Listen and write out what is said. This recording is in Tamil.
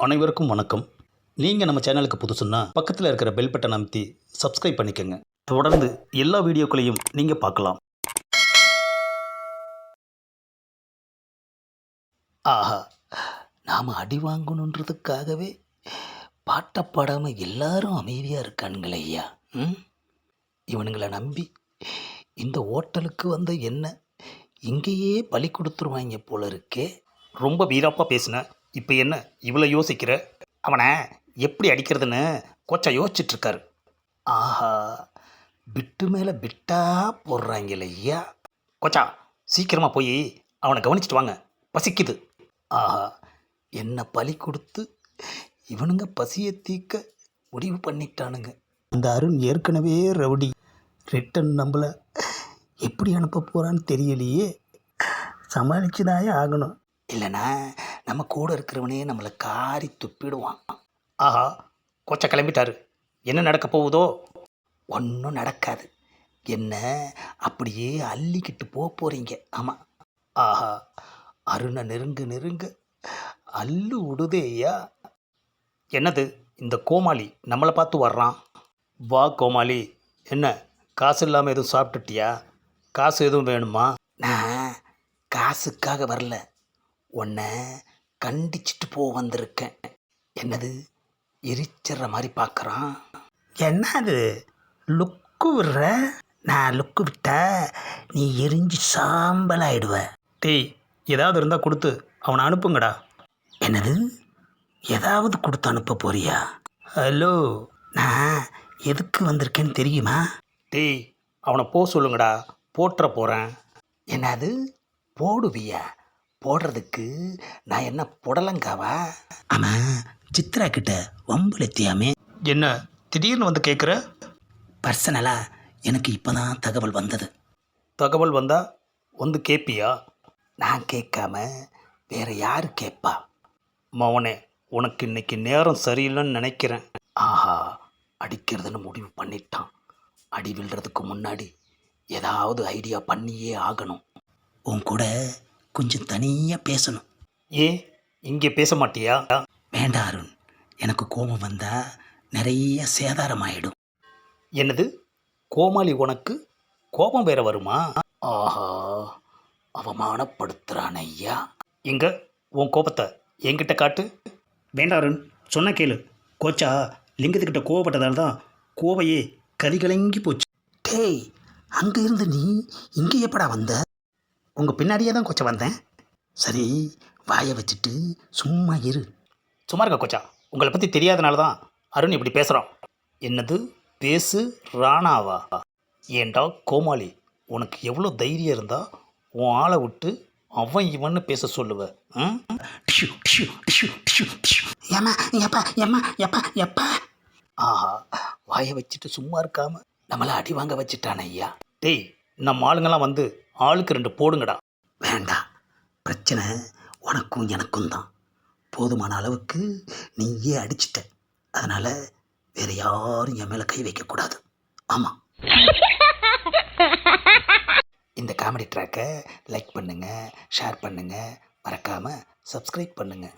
அனைவருக்கும் வணக்கம். நீங்கள் நம்ம சேனலுக்கு புதுசுன்னா பக்கத்தில் இருக்கிற பெல் பட்டன் அமைத்தி சப்ஸ்கிரைப் பண்ணிக்கோங்க. தொடர்ந்து எல்லா வீடியோக்களையும் நீங்கள் பார்க்கலாம். ஆஹா நாம் அடி வாங்கணுன்றதுக்காகவே பாட்டை பாடாமல் எல்லாரும் அமைதியாக இருக்கானுங்களே ஐயா. ம்? இவனுங்களை நம்பி இந்த ஹோட்டலுக்கு வந்த என்ன இங்கேயே பலி கொடுத்துருவாங்க போல இருக்கே. ரொம்ப வீராப்பாக பேசினேன் இப்போ என்ன இவ்வளோ யோசிக்கிற? அவனை எப்படி அடிக்கிறதுன்னு கோச்சா யோசிச்சிட்ருக்காரு. ஆஹா பிட்டு மேலே பிட்டா போடுறாங்களே ஐயா. கோச்சா சீக்கிரமாக போய் அவனை கவனிச்சிட்டு வாங்க. பசிக்குது. ஆஹா என்ன பலி கொடுத்து இவனுங்க பசியை தீக்க முடிவு பண்ணிட்டானுங்க. அந்த அருண் ஏற்கனவே ரவுடி. ரிட்டன் நம்மளை எப்படி அனுப்ப போகிறான்னு தெரியலையே. சமாளிச்சுதாயே ஆகணும். இல்லைனா நம்ம கூட இருக்கிறவனே நம்மளை காரி துப்பிடுவான். ஆஹா கொச்சை கிளம்பிட்டாரு. என்ன நடக்க போகுதோ? ஒன்றும் நடக்காது. என்ன அப்படியே அள்ளிக்கிட்டு போக போகிறீங்க ஆமாம் ஆஹா அருணை நெருங்க நெருங்க அல்லு விடுதேயா என்னது இந்த கோமாளி நம்மளை பார்த்து வர்றான்? வா கோமாளி என்ன காசு இல்லாமல் எதுவும் சாப்பிட்டுட்டியா? காசு எதுவும் வேணுமா? நான் காசுக்காக வரல. உன்னை கண்டிச்சிட்டு போ வந்திருக்கேன். என்னது? எரிச்சிட்ற மாதிரி பார்க்குறான் என்னது? லுக்கு விடுற? நான் லுக்கு விட்டா நீ எரிஞ்சு சாம்பலாயிடுவ. டேய் ஏதாவது இருந்தால் கொடுத்து அவனை அனுப்புங்கடா. என்னது? ஏதாவது கொடுத்து அனுப்ப போறியா? ஹலோ நான் எதுக்கு வந்திருக்கேன்னு தெரியுமா? டேய் அவனை போ சொல்லுங்கடா. போட்டுற போகிறேன் என்னது? போடுவியா? போடுறதுக்கு நான் என்ன புடலங்காவா? ஆமாம் சித்ரா கிட்ட வம்புலத்தியாமே என்ன திடீர்னு வந்து கேட்குற பர்சனலாக எனக்கு இப்போ தான் தகவல் வந்தது. தகவல் வந்தா வந்து கேட்பியா நான் கேட்காம வேற யார் கேட்பா மவனே உனக்கு இன்னைக்கு நேரம் சரியில்லைன்னு நினைக்கிறேன். ஆஹா அடிக்கிறதுன்னு முடிவு பண்ணிட்டான். அடி விழுறதுக்கு முன்னாடி ஏதாவது ஐடியா பண்ணியே ஆகணும். உன் கூட கொஞ்சம் தனியாக பேசணும். ஏ இங்கே பேச மாட்டியா? வேண்டாம் அருண் எனக்கு கோபம் வந்தா நிறைய சேதாரம் ஆயிடும் என்னது? கோமாளி உனக்கு கோபம் வேற வருமா? ஆஹா அவமானப்படுத்துறான் ஐயா. எங்க? உன் கோபத்தை என்கிட்ட காட்டு. வேண்டாம் அருண் சொன்ன கேளு. கோச்சா லிங்கத்துக்கிட்ட கோவப்பட்டதால தான் கோவையே கதிகலங்கி போச்சு. டேய் அங்கே இருந்து நீ இங்கே எப்படா வந்த? உங்கள் பின்னாடியே தான் கொச்சா வந்தேன். சரி வாயை வச்சுட்டு சும்மா இரு. சும்மா இருக்க கோச்சா. உங்களை பற்றி தெரியாதனால தான் அருண் இப்படி பேசுகிறான் என்னது? பேசு ராணாவா? ஏண்டா கோமாளி உனக்கு எவ்வளோ தைரியம் இருந்தால் உன் ஆளை விட்டு அவன் இவன்னு பேச சொல்லுவேன் ம்? ஏம்மா எப்பா ஏம்மா எப்பா எப்பா ஆஹா வாயை வச்சுட்டு சும்மா இருக்காம நம்மளை அடி வாங்க வச்சுட்டான ஐயா. டேய் நம்ம ஆளுங்கெல்லாம் வந்து ஆளுக்கு ரெண்டு போடுங்கடா. வேண்டாம் பிரச்சனை உனக்கும் எனக்கும் தான். போதுமான அளவுக்கு நீயே அடிச்சிட்ட. அதனால் வேற யாரும் என் மேலே கை வைக்கக்கூடாது. ஆமாம் இந்த காமெடி ட்ராக்கை லைக் பண்ணுங்கள் ஷேர் பண்ணுங்கள் மறக்காமல் சப்ஸ்கிரைப் பண்ணுங்கள்